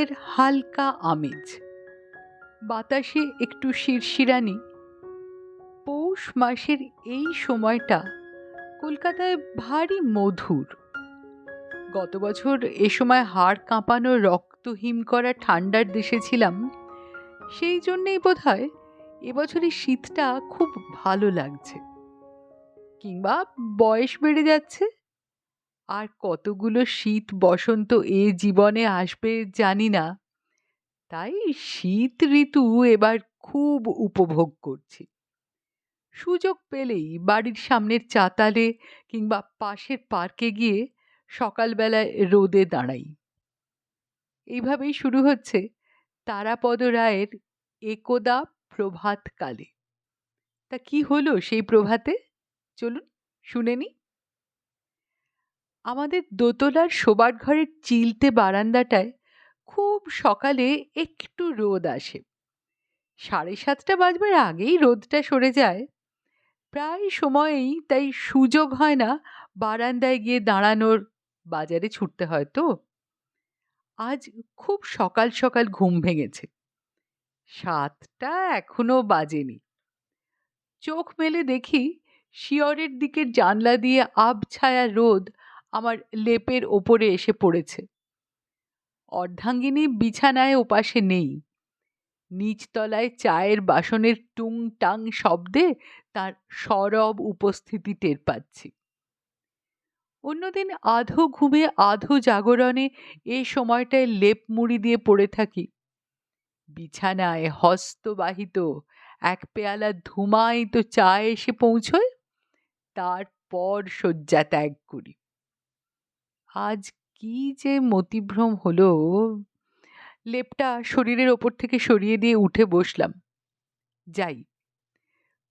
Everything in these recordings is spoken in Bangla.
শীতের হালকা আমেজ। বাতাসে একটু শিরশিরানি। পৌষ মাসের এই সময়টা কলকাতায় ভারী মধুর। গত বছর এ সময় হাড় কাঁপানো রক্ত হিম করা ঠান্ডার দেশে ছিলাম। সেই জন্যেই বোধ হয় এবছরের শীতটা খুব ভালো লাগছে। কিংবা বয়স বেড়ে যাচ্ছে। আর কতগুলো শীত বসন্ত এ জীবনে আসবে জানি না। তাই শীত ঋতু এবার খুব উপভোগ করছি। সুযোগ পেলেই বাড়ির সামনের চাতালে কিংবা পাশের পার্কে গিয়ে সকালবেলায় রোদে দাঁড়াই। এইভাবেই শুরু হচ্ছে তারাপদ রায়ের একদা প্রভাতকালে। তা কি হলো সেই প্রভাতে? চলুন শুনে নি আমাদের দোতলার শোবার ঘরের চিলতে বারান্দাটায় খুব সকালে একটু রোদ আসে। সাড়ে সাতটা বাজবার আগেই রোদটা সরে যায়। প্রায় সময়েই তাই সুযোগ হয় না বারান্দায় গিয়ে দাঁড়ানোর, বাজারে ছুটতে হয় তো। আজ খুব সকাল সকাল ঘুম ভেঙেছে। সাতটা এখনও বাজেনি। চোখ মেলে দেখি শিয়রের দিকের জানলা দিয়ে আবছায়া রোদ আমার লেপের ওপরে এসে পড়েছে। অর্ধাঙ্গিনী বিছানায় ওপাশে নেই। নিচতলায় চায়ের বাসনের টুং টাং শব্দে তার সরব উপস্থিতি টের পাচ্ছি। অন্যদিন আধো ঘুমে আধো জাগরণে এ সময়টায় লেপ মুড়ি দিয়ে পড়ে থাকি। বিছানায় হস্তবাহিত এক পেয়ালা ধুমায়িত চা এসে পৌঁছয়, তারপর শয্যা ত্যাগ করি। আজ কি যে মতিভ্রম হলো। লেপটা শরীরের ওপর থেকে সরিয়ে দিয়ে উঠে বসলাম। যাই,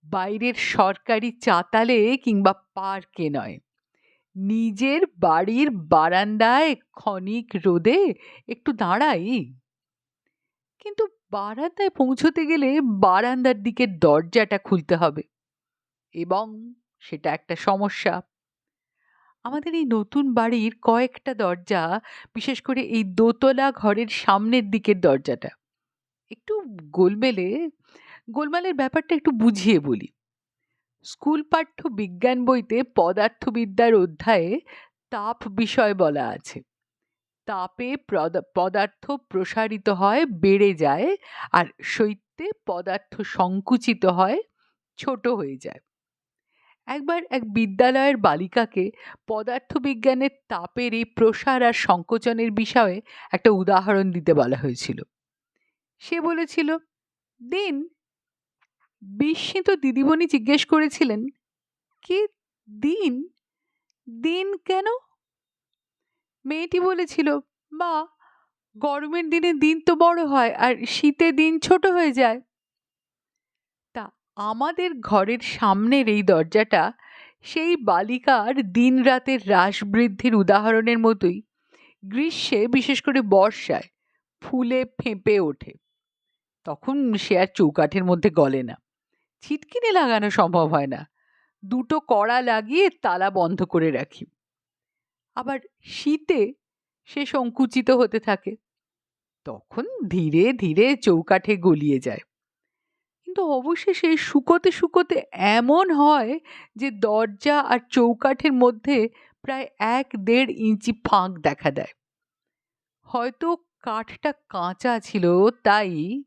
বাইরের সরকারি চাতালে কিংবা পার্কে নয়, নিজের বাড়ির বারান্দায় ক্ষণিক রোদে একটু দাঁড়াই। কিন্তু বারান্দায় পৌঁছতে গেলে বারান্দার দিকের দরজাটা খুলতে হবে এবং সেটা একটা সমস্যা। আমাদের এই নতুন বাড়ির কয়েকটা দরজা, বিশেষ করে এই দোতলা ঘরের সামনের দিকের দরজাটা, একটু গোলমেলে, গোলমালের ব্যাপারটা একটু বুঝিয়ে বলি। স্কুল পাঠ্য বিজ্ঞান বইতে পদার্থবিদ্যার অধ্যায়ে তাপ বিষয় বলা আছে। তাপে পদার্থ প্রসারিত হয়, বেড়ে যায়, আর শৈত্যে পদার্থ সংকুচিত হয়, ছোট হয়ে যায়। একবার এক বিদ্যালয়ের বালিকাকে পদার্থবিজ্ঞানের তাপের এই প্রসার আর সংকোচনের বিষয়ে একটা উদাহরণ দিতে বলা হয়েছিল। সে বলেছিল, দিন, বিস্মিত দিদিমণি জিজ্ঞেস করেছিলেন, কি দিন? দিন কেন? মেয়েটি বলেছিল, মা, গরমের দিনে দিন তো বড় হয়, আর শীতে দিন ছোট হয়ে যায়। আমাদের ঘরের সামনের এই দরজাটা সেই বালিকার দিন রাতের হ্রাস বৃদ্ধির উদাহরণের মতোই। গ্রীষ্মে, বিশেষ করে বর্ষায়, ফুলে ফেঁপে ওঠে। তখন সে আর চৌকাঠের মধ্যে গলে না। ছিটকিনে লাগানো সম্ভব হয় না। দুটো কড়া লাগিয়ে তালা বন্ধ করে রাখি। আবার শীতে সে সংকুচিত হতে থাকে। তখন ধীরে ধীরে চৌকাঠে গলিয়ে যায়। কিন্তু অবশেষে শুকোতে শুকোতে এমন হয় যে দরজা আর চৌকাঠের মধ্যে প্রায় এক দেড় ইঞ্চি ফাঁক দেখা দেয়। হয়তো কাঠটা কাঁচা ছিল, তাই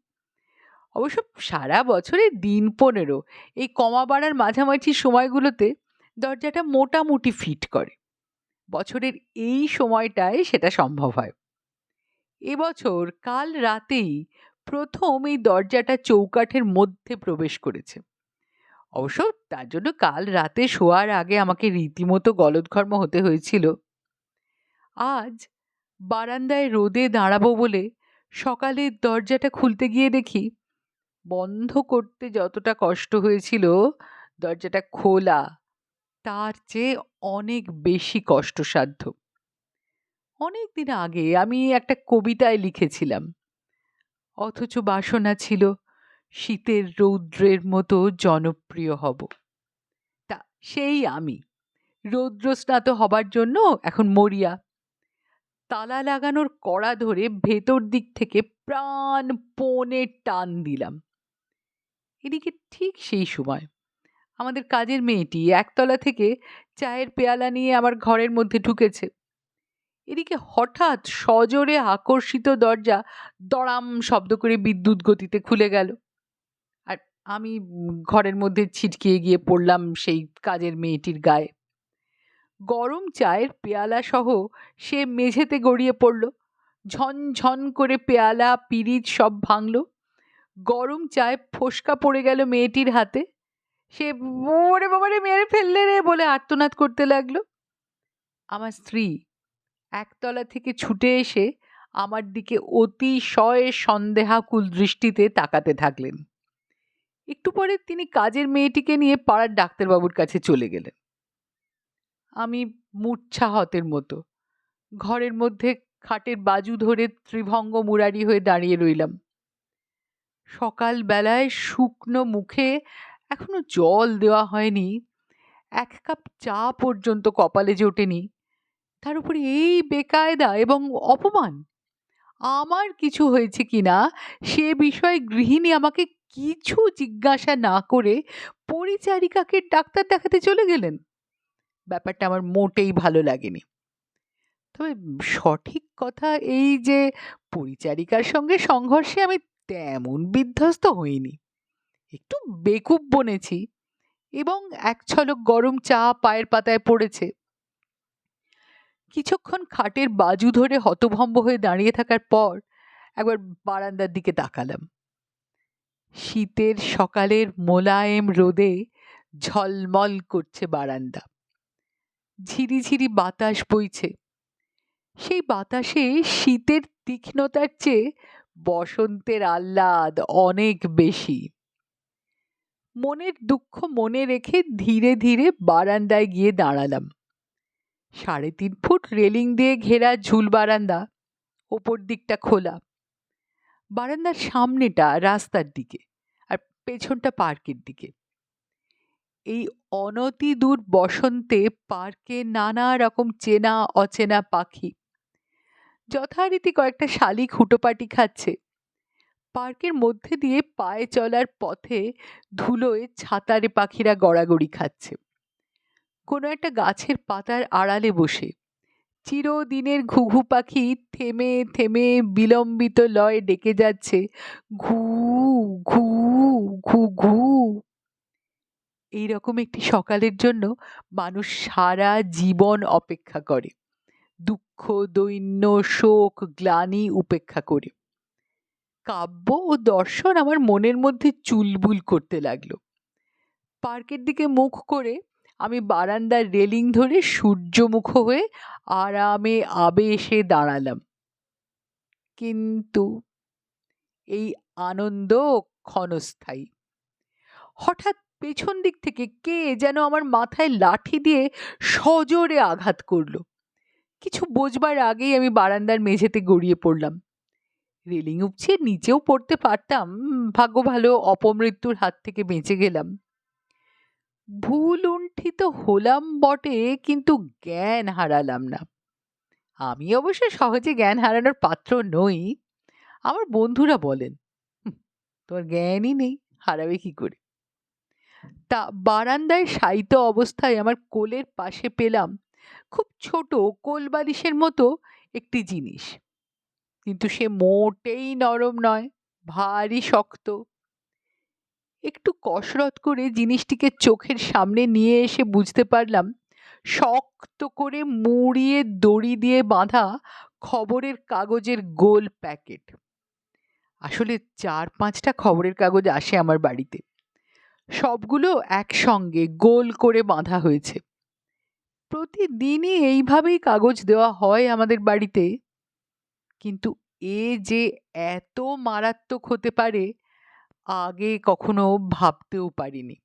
অবশ্য সারা বছরে দিন পনেরো, এই কমা বাড়ার মাঝামাঝি সময়গুলোতে দরজাটা মোটামুটি ফিট করে। বছরের এই সময়টায় সেটা সম্ভব হয়। এবছর কাল রাতেই প্রথম এই দরজাটা চৌকাঠের মধ্যে প্রবেশ করেছে। অবশ্য তার জন্য কাল রাতে শোয়ার আগে আমাকে রীতিমতো গলদঘর্ম হতে হয়েছিল। আজ বারান্দায় রোদে দাঁড়াবো বলে সকালে দরজাটা খুলতে গিয়ে দেখি বন্ধ করতে যতটা কষ্ট হয়েছিল দরজাটা খোলা, তার চেয়ে অনেক বেশি কষ্টসাধ্য। অনেক দিন আগে আমি একটা কবিতায় লিখেছিলাম। অথচ বাসনা ছিল শীতের রৌদ্রের মতো জনপ্রিয় হব। তা সেই আমি। রৌদ্রস্নাত হবার জন্য এখন মরিয়া। তালা লাগানোর কড়া ধরে ভেতর দিক থেকে প্রাণ প্রাণপণে টান দিলাম। এদিকে ঠিক সেই সময় আমাদের কাজের মেয়েটি একতলা থেকে চায়ের পেয়ালা নিয়ে আমার ঘরের মধ্যে ঢুকেছে। এদিকে হঠাৎ সজোরে আকর্ষিত দরজা দড়াম শব্দ করে বিদ্যুৎ গতিতে খুলে গেল। আর আমি ঘরের মধ্যে ছিটকিয়ে গিয়ে পড়লাম সেই কাজের মেয়েটির গায়ে। গরম চায়ের পেয়ালা সহ সে মেঝেতে গড়িয়ে পড়ল। ঝনঝন করে পেয়ালা, পিরিচ সব ভাঙল। গরম চায় ফোসকা পড়ে গেল মেয়েটির হাতে। সে ওরে বাবারে মেরে ফেললে রে বলে আর্তনাদ করতে লাগল। আমার স্ত্রী একতলা থেকে ছুটে এসে আমার দিকে অতিশয় সন্দেহাকুল দৃষ্টিতে তাকাতে থাকলেন। একটু পরে তিনি কাজের মেয়েটিকে নিয়ে পাড়ার ডাক্তারবাবুর কাছে চলে গেলেন। আমি মূর্ছাহতের মতো, ঘরের মধ্যে খাটের বাজু ধরে ত্রিভঙ্গ মুরারি হয়ে দাঁড়িয়ে রইলাম। সকাল বেলায় শুকনো মুখে এখনও জল দেওয়া হয়নি, এক কাপ চা পর্যন্ত কপালে জোটেনি। তার উপরে এই বেকায়দা এবং অপমান। আমার কিছু হয়েছে কি না সে বিষয়ে গৃহিণী আমাকে কিছু জিজ্ঞাসা না করে পরিচারিকাকে ডাক্তার দেখাতে চলে গেলেন। ব্যাপারটা আমার মোটেই ভালো লাগেনি। তবে সঠিক কথা এই যে পরিচারিকার সঙ্গে সংঘর্ষে আমি তেমন বিধ্বস্ত হইনি। একটু বেকুব বনেছি এবং এক ছলক গরম চা পায়ের পাতায় পড়েছে। কিছুক্ষণ খাটের বাজু ধরে হতভম্ব হয়ে দাঁড়িয়ে থাকার পর একবার বারান্দার দিকে তাকালাম। শীতের সকালের মোলায়েম রোদে ঝলমল করছে বারান্দা। ঝিরিঝিরি বাতাস বইছে। সেই বাতাসে শীতের তীক্ষ্ণতার চেয়ে বসন্তের আহ্লাদ অনেক বেশি। মনের দুঃখ মনে রেখে ধীরে ধীরে বারান্দায় গিয়ে দাঁড়ালাম। সাড়ে তিন ফুট রেলিং দিয়ে ঘেরা ঝুল বারান্দা ওপর দিকটা খোলা। বারান্দার সামনেটা রাস্তার দিকে আর পেছনটা পার্কের দিকে। এই অনতি দূর বসন্তে পার্কে নানা রকম চেনা অচেনা পাখি। যথারীতি কয়েকটা শালিক হুটোপাটি খাচ্ছে। পার্কের মধ্যে দিয়ে পায়ে চলার পথে ধুলোয় ছাতারে পাখিরা গড়াগড়ি খাচ্ছে। কোনো একটা গাছের পাতার আড়ালে বসে। চিরদিনের ঘুঘু পাখি থেমে থেমে বিলম্বিত লয়ে ডেকে যাচ্ছে, ঘু ঘু ঘু ঘু। এইরকম একটি সকালের জন্য মানুষ সারা জীবন অপেক্ষা করে। দুঃখ, দৈন্য, শোক, গ্লানি উপেক্ষা করে। কাব্য ও দর্শন আমার মনের মধ্যে চুলবুল করতে লাগল। পার্কের দিকে মুখ করে আমি বারান্দার রেলিং ধরে সূর্যমুখ হয়ে আরামে আবে এসে দাঁড়ালাম। কিন্তু এই আনন্দ ক্ষণস্থায়ী। হঠাৎ পেছন দিক থেকে কে যেন আমার মাথায় লাঠি দিয়ে সজোরে আঘাত করল। কিছু বোঝবার আগেই আমি বারান্দার মেঝেতে গড়িয়ে পড়লাম। রেলিং উপছিয়ে নিচেও পড়তে পারতাম ভাগ্য ভালো অপমৃত্যুর হাত থেকে বেঁচে গেলাম। ভুল উণ্ঠিত হলাম বটে কিন্তু জ্ঞান হারালাম না। আমি অবশ্য সহজে জ্ঞান হারানোর পাত্র নই। আমার বন্ধুরা বলেন "হুঁ, তোমার জ্ঞানই নেই হারাবে কি করে? তা বারান্দায় শায়িত অবস্থায় আমার কোলের পাশে পেলাম খুব ছোট কোল বালিশের মতো একটি জিনিস। কিন্তু সে মোটেই নরম নয় ভারী শক্ত। একটু কসরত করে জিনিসটিকে চোখের সামনে নিয়ে এসে বুঝতে পারলাম, শক্ত করে মুড়িয়ে দড়ি দিয়ে বাঁধা খবরের কাগজের গোল প্যাকেট। আসলে চার পাঁচটা খবরের কাগজ আসে আমার বাড়িতে। সবগুলো একসঙ্গে গোল করে বাঁধা হয়েছে। প্রতিদিনই এইভাবেই কাগজ দেওয়া হয় আমাদের বাড়িতে। কিন্তু এ যে এত মারাত্মক হতে পারে আগে কখনো ভাবতেও পারিনি।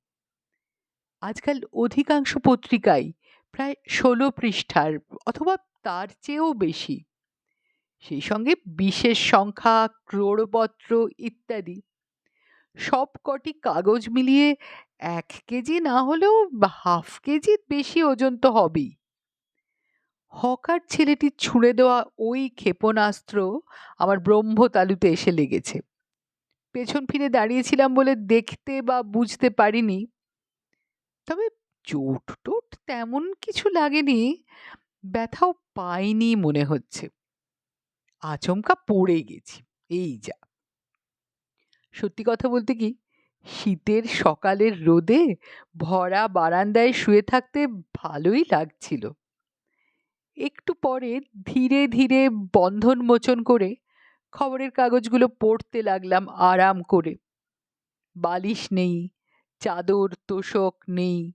আজকাল অধিকাংশ পত্রিকাই প্রায় ষোলো পৃষ্ঠার অথবা তার চেয়েও বেশি। সেই সঙ্গে বিশেষ সংখ্যা, ক্রোড়পত্র ইত্যাদি। সব কটি কাগজ মিলিয়ে এক কেজি না হলেও হাফ কেজির বেশি ওজন তো হবেই। হকার ছেলেটি ছুঁড়ে দেওয়া ওই ক্ষেপণাস্ত্র আমার ব্রহ্মতালুতে এসে লেগেছে। পেছন ফিরে দাঁড়িয়েছিলাম বলে দেখতে বা বুঝতে পারিনি। তবে চোট টোট তেমন কিছু লাগেনি, ব্যথাও পাইনি মনে হচ্ছে। আচমকা পড়ে গেছি, এই যা। সত্যি কথা বলতে কি, শীতের সকালের রোদে ভরা বারান্দায় শুয়ে থাকতে ভালোই লাগছিল। একটু পরে ধীরে ধীরে বন্ধন মোচন করে খবরের কাগজগুলো পড়তে লাগলাম আরাম করে। বালিশ নেই, চাদর তোষক নেই,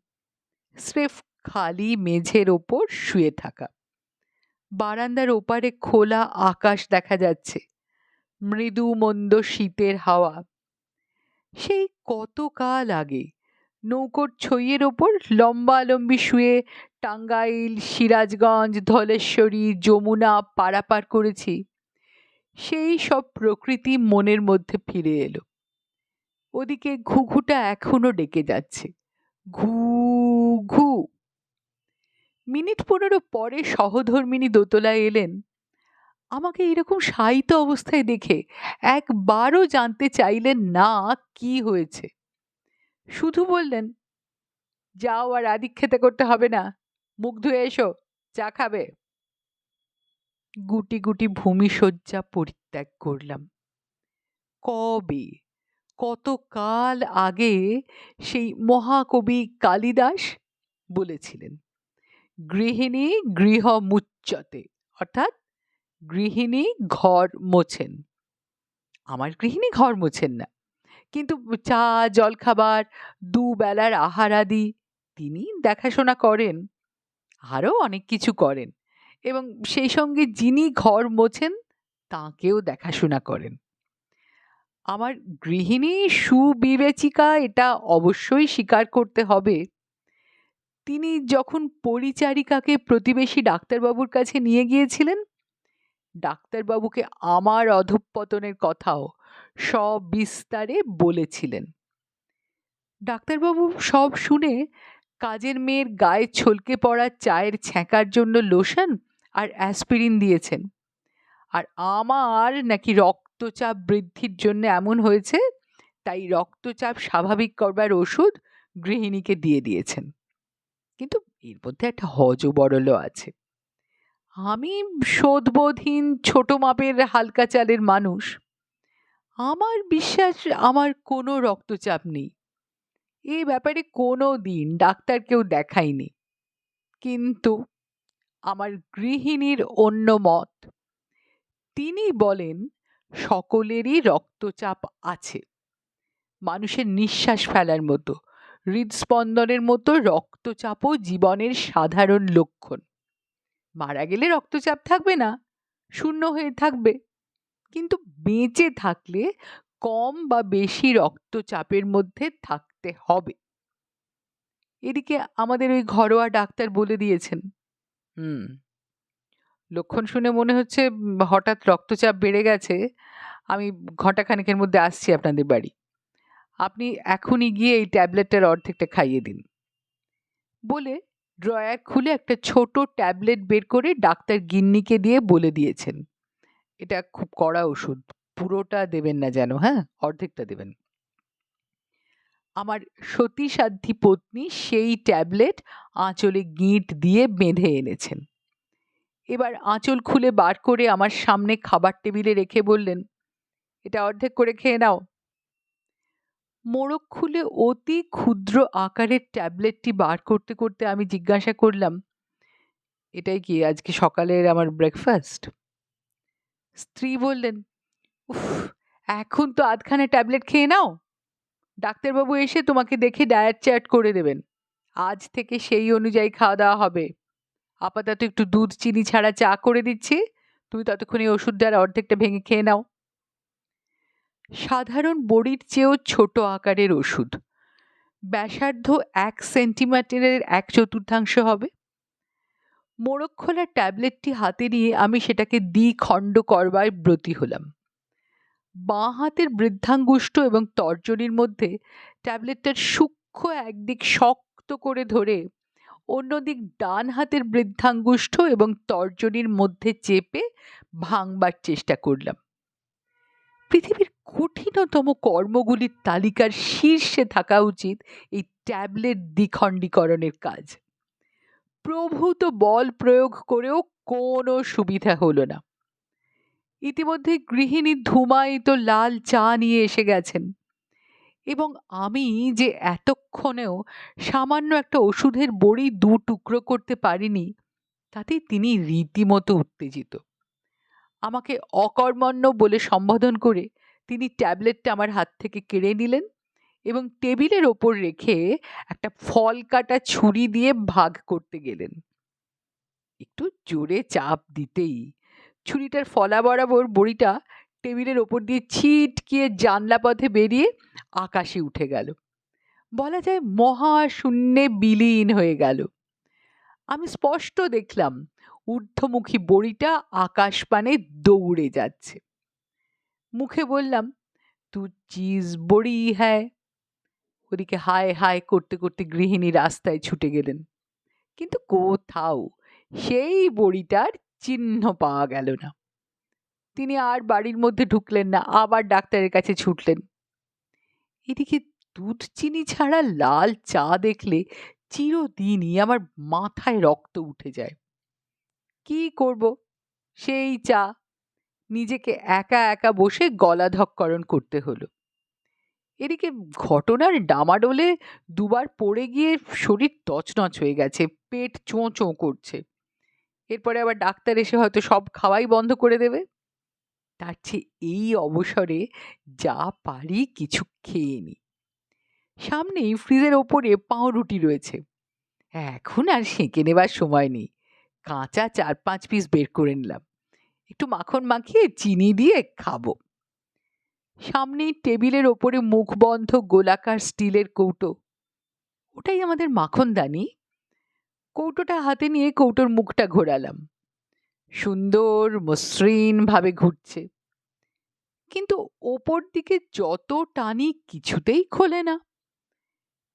স্রেফ খালি মেঝের ওপর শুয়ে থাকা। বারান্দার ওপারে খোলা আকাশ দেখা যাচ্ছে মৃদু মন্দ শীতের হাওয়া। সেই কত কাল আগে নৌকোর ছইয়ের ওপর লম্বালম্বি শুয়ে টাঙ্গাইল, সিরাজগঞ্জ, ধলেশ্বরী, যমুনা পারাপার করেছি। সেই সব প্রকৃতি মনের মধ্যে ফিরে এলো। ওদিকে ঘুঘুটা এখনও ডেকে যাচ্ছে। ঘু ঘু। মিনিট পনেরো পরে সহধর্মিনী দোতলায় এলেন। আমাকে এরকম শায়িত অবস্থায় দেখে একবারও জানতে চাইলেন না কি হয়েছে। শুধু বললেন, যাও আর আদিক খেতে করতে হবে না। মুখ ধুয়ে এসো, চা খাবে। গুটি গুটি ভূমিশয্যা পরিত্যাগ করলাম। কবে? কত কাল আগে সেই মহাকবি কালিদাস বলেছিলেন, গৃহিণী গৃহ মুচ্চতে অর্থাৎ গৃহিণী ঘর মোছেন। আমার গৃহিণী ঘর মোছেন না, কিন্তু চা, জলখাবার, দুবেলার আহারাদি তিনি দেখাশোনা করেন, আরও অনেক কিছু করেন। এবং সেই সঙ্গে যিনি ঘর মোছেন, তাকেও দেখাশোনা করেন। আমার গৃহিণী সুবিবেচিকা এটা অবশ্যই স্বীকার করতে হবে। তিনি যখন পরিচারিকাকে প্রতিবেশী ডাক্তারবাবুর কাছে নিয়ে গিয়েছিলেন, ডাক্তারবাবুকে আমার অধঃপতনের কথাও সবিস্তারে বলেছিলেন। ডাক্তারবাবু সব শুনে কাজের মেয়ের গায়ে ছলকে পড়া চায়ের ছ্যাঁকার জন্য লোশন আর অ্যাসপিরিন দিয়েছেন। আর আমার নাকি রক্তচাপ বৃদ্ধির জন্য এমন হয়েছে, তাই রক্তচাপ স্বাভাবিক করবার ওষুধ গৃহিণীকে দিয়ে দিয়েছেন। কিন্তু এর মধ্যে একটা হজও বড়লো আছে। আমি শোধবোধহীন ছোট মাপের হালকা চালের মানুষ। আমার বিশ্বাস, আমার কোনো রক্তচাপ নেই। এ ব্যাপারে কোনো দিন ডাক্তারকেও দেখাইনি। কিন্তু আমার গৃহিণীর অন্য মত। তিনি বলেন, সকলেরই রক্তচাপ আছে। মানুষের নিঃশ্বাস ফেলার মতো, হৃদস্পন্দনের মতো রক্তচাপও জীবনের সাধারণ লক্ষণ। মারা গেলে রক্তচাপ থাকবে না, শূন্য হয়ে থাকবে। কিন্তু বেঁচে থাকলে কম বা বেশি রক্তচাপের মধ্যে থাকতে হবে। এদিকে আমাদের ওই ঘরোয়া ডাক্তার বলে দিয়েছেন। হুম। লক্ষণ শুনে মনে হচ্ছে হঠাৎ রক্তচাপ বেড়ে গেছে। আমি ঘণ্টাখানেকের মধ্যে আসছি আপনাদের বাড়ি। আপনি এখনই গিয়ে এই ট্যাবলেটটার অর্ধেকটা খাইয়ে দিন। বলে ড্রয়ার খুলে একটা ছোট ট্যাবলেট বের করে ডাক্তার গিন্নিকে দিয়ে বলে দিয়েছেন। এটা খুব কড়া ওষুধ। পুরোটা দেবেন না যেন হ্যাঁ? অর্ধেকটা দেবেন। আমার সতীসাধ্যী পত্নী সেই ট্যাবলেট আঁচলে গিঁট দিয়ে বেঁধে এনেছেন। এবার আঁচল খুলে বার করে আমার সামনে খাবার টেবিলে রেখে বললেন, এটা অর্ধেক করে খেয়ে নাও। মোড়ক খুলে অতি ক্ষুদ্র আকারের ট্যাবলেটটি বার করতে করতে আমি জিজ্ঞাসা করলাম, এটাই কি আজকে সকালের আমার ব্রেকফাস্ট স্ত্রী বললেন, উফ, এখন তো আধখানে ট্যাবলেট খেয়ে নাও। ডাক্তারবাবু এসে তোমাকে দেখে ডায়েট চার্ট করে দেবেন। আজ থেকে সেই অনুযায়ী খাওয়া দাওয়া হবে। আপাতত একটু দুধ, চিনি ছাড়া চা করে দিচ্ছি। তুমি ততক্ষণে ওষুধ দেওয়ার অর্ধেকটা ভেঙে খেয়ে নাও। সাধারণ বড়ির চেয়েও ছোট আকারের ওষুধ। ব্যাসার্ধ এক সেন্টিমিটারের এক চতুর্থাংশ হবে। মোড়ক খোলা ট্যাবলেটটি হাতে নিয়ে আমি সেটাকে দ্বিখণ্ড করবার ব্রতী হলাম। বাঁ হাতের বৃদ্ধাঙ্গুষ্ঠ এবং তর্জনীর মধ্যে ট্যাবলেটটার সূক্ষ্ম একদিক শক্ত করে ধরে অন্যদিক ডান হাতের বৃদ্ধাঙ্গুষ্ঠ এবং তর্জনীর মধ্যে চেপে ভাঙবার চেষ্টা করলাম। পৃথিবীর কঠিনতম কর্মগুলির তালিকার শীর্ষে থাকা উচিত এই ট্যাবলেট দ্বিখণ্ডীকরণের কাজ। প্রভূত বল প্রয়োগ করেও কোনো সুবিধা হলো না। ইতিমধ্যে গৃহিণী ধুমায়িত লাল চা নিয়ে এসে গেছেন। এবং আমি যে এতক্ষণেও সামান্য একটা ওষুধের বড়ি দু টুকরো করতে পারিনি, তাতেই তিনি রীতিমতো উত্তেজিত। আমাকে অকর্মণ্য বলে সম্বোধন করে তিনি ট্যাবলেটটা আমার হাত থেকে কেড়ে নিলেন এবং টেবিলের ওপর রেখে একটা ফল কাটা ছুরি দিয়ে ভাগ করতে গেলেন। একটু জোরে চাপ দিতেই ছুরিটার ফলা বরাবর বড়িটা টেবিলের ওপর দিয়ে ছিটকিয়ে জানলা পথে বেরিয়ে আকাশে উঠে গেল। বলা যায় মহাশূন্যে বিলীন হয়ে গেল। আমি স্পষ্ট দেখলাম, ঊর্ধ্বমুখী বড়িটা আকাশপানে দৌড়ে যাচ্ছে। মুখে বললাম, তু চিজ বড়ি হ্যায় ওদিকে হায় হায় করতে করতে গৃহিণী রাস্তায় ছুটে গেলেন। কিন্তু কোথাও সেই বড়িটার চিহ্ন পাওয়া গেল না। তিনি আর বাড়ির মধ্যে ঢুকলেন না, আবার ডাক্তারের কাছে ছুটলেন। এদিকে দুধ চিনি ছাড়া লাল চা দেখলে চিরদিনই আমার মাথায় রক্ত উঠে যায়। কি করব? সেই চা। নিজেকে একা একা বসে গলাধক্করণ করতে হলো। এদিকে ঘটনার ডামাডোলে দুবার পড়ে গিয়ে শরীর তছনছ হয়ে গেছে, পেট চোঁ চোঁ করছে। এরপরে আবার ডাক্তার এসে হয়তো সব খাওয়াই বন্ধ করে দেবে। তার চেয়ে এই অবসরে যা পারি কিছু খেয়ে নি। সামনেই ফ্রিজের ওপরে পাউরুটি রয়েছে। এখন আর সেঁকে নেবার সময় নেই। কাঁচা চার পাঁচ পিস বের করে নিলাম। একটু মাখন মাখিয়ে চিনি দিয়ে খাব। সামনেই টেবিলের ওপরে মুখবন্ধ গোলাকার স্টিলের কৌটো। ওটাই আমাদের মাখনদানি কৌটোটা হাতে নিয়ে কৌটোর মুখটা ঘোরালাম। সুন্দর, মসৃণভাবে ঘুরছে। কিন্তু ওপর দিকে যত টানি কিছুতেই খোলে না।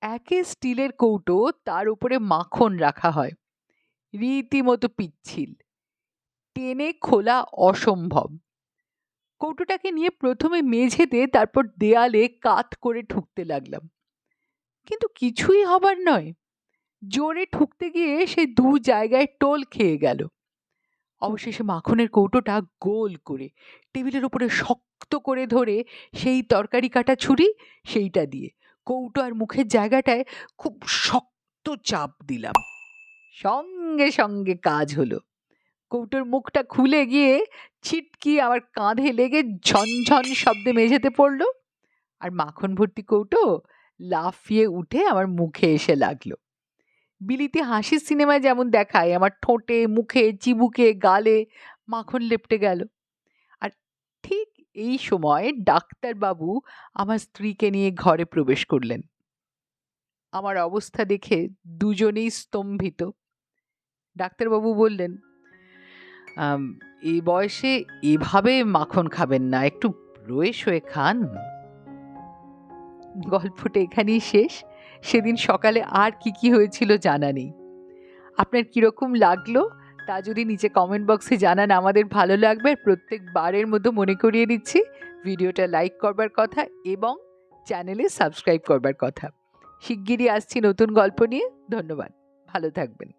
একে স্টিলের কৌটো, তার উপরে মাখন রাখা হয়। রীতিমতো পিচ্ছিল। টেনে খোলা অসম্ভব। কৌটোটাকে নিয়ে প্রথমে মেঝেতে, তারপর দেয়ালে কাত করে ঠুকতে লাগলাম। কিন্তু কিছুই হবার নয়। জোরে ঠুকতে গিয়ে সে দু জায়গায় টোল খেয়ে গেল। অবশেষে মাখনের কৌটোটা গোল করে, টেবিলের উপরে শক্ত করে ধরে সেই তরকারি কাটা ছুরি সেইটা দিয়ে কৌটো আর মুখের জায়গাটায় খুব শক্ত চাপ দিলাম। সঙ্গে সঙ্গে কাজ হলো। কৌটোর মুখটা খুলে গিয়ে ছিটকি আমার কাঁধে লেগে ঝনঝন শব্দে মেঝেতে পড়ল। আর মাখন ভর্তি কৌটো লাফিয়ে উঠে আমার মুখে এসে লাগল। বিলিতি হাসির সিনেমায় যেমন দেখায় আমার ঠোঁটে মুখে চিবুকে গালে মাখন লেপটে গেল। আর ঠিক এই সময় ডাক্তারবাবু আমার স্ত্রীকে নিয়ে ঘরে প্রবেশ করলেন। আমার অবস্থা দেখে দুজনেই স্তম্ভিত। ডাক্তারবাবু বললেন "আম, এই বয়সে এভাবে মাখন খাবেন না একটু রয়ে শয়ে খান। গল্পটা এখানেই শেষ। সেদিন সকালে আর কি কি হয়েছিল জানা নেই। আপনার কীরকম লাগল তা যদি নিচে কমেন্ট বক্সে জানান, আমাদের ভালো লাগবে। আর প্রত্যেক বারের মতো মনে করিয়ে দিচ্ছি, ভিডিওটা লাইক করবার কথা এবং চ্যানেলে সাবস্ক্রাইব করবার কথা। শিগগিরই আসছি নতুন গল্প নিয়ে। ধন্যবাদ। ভালো থাকবেন।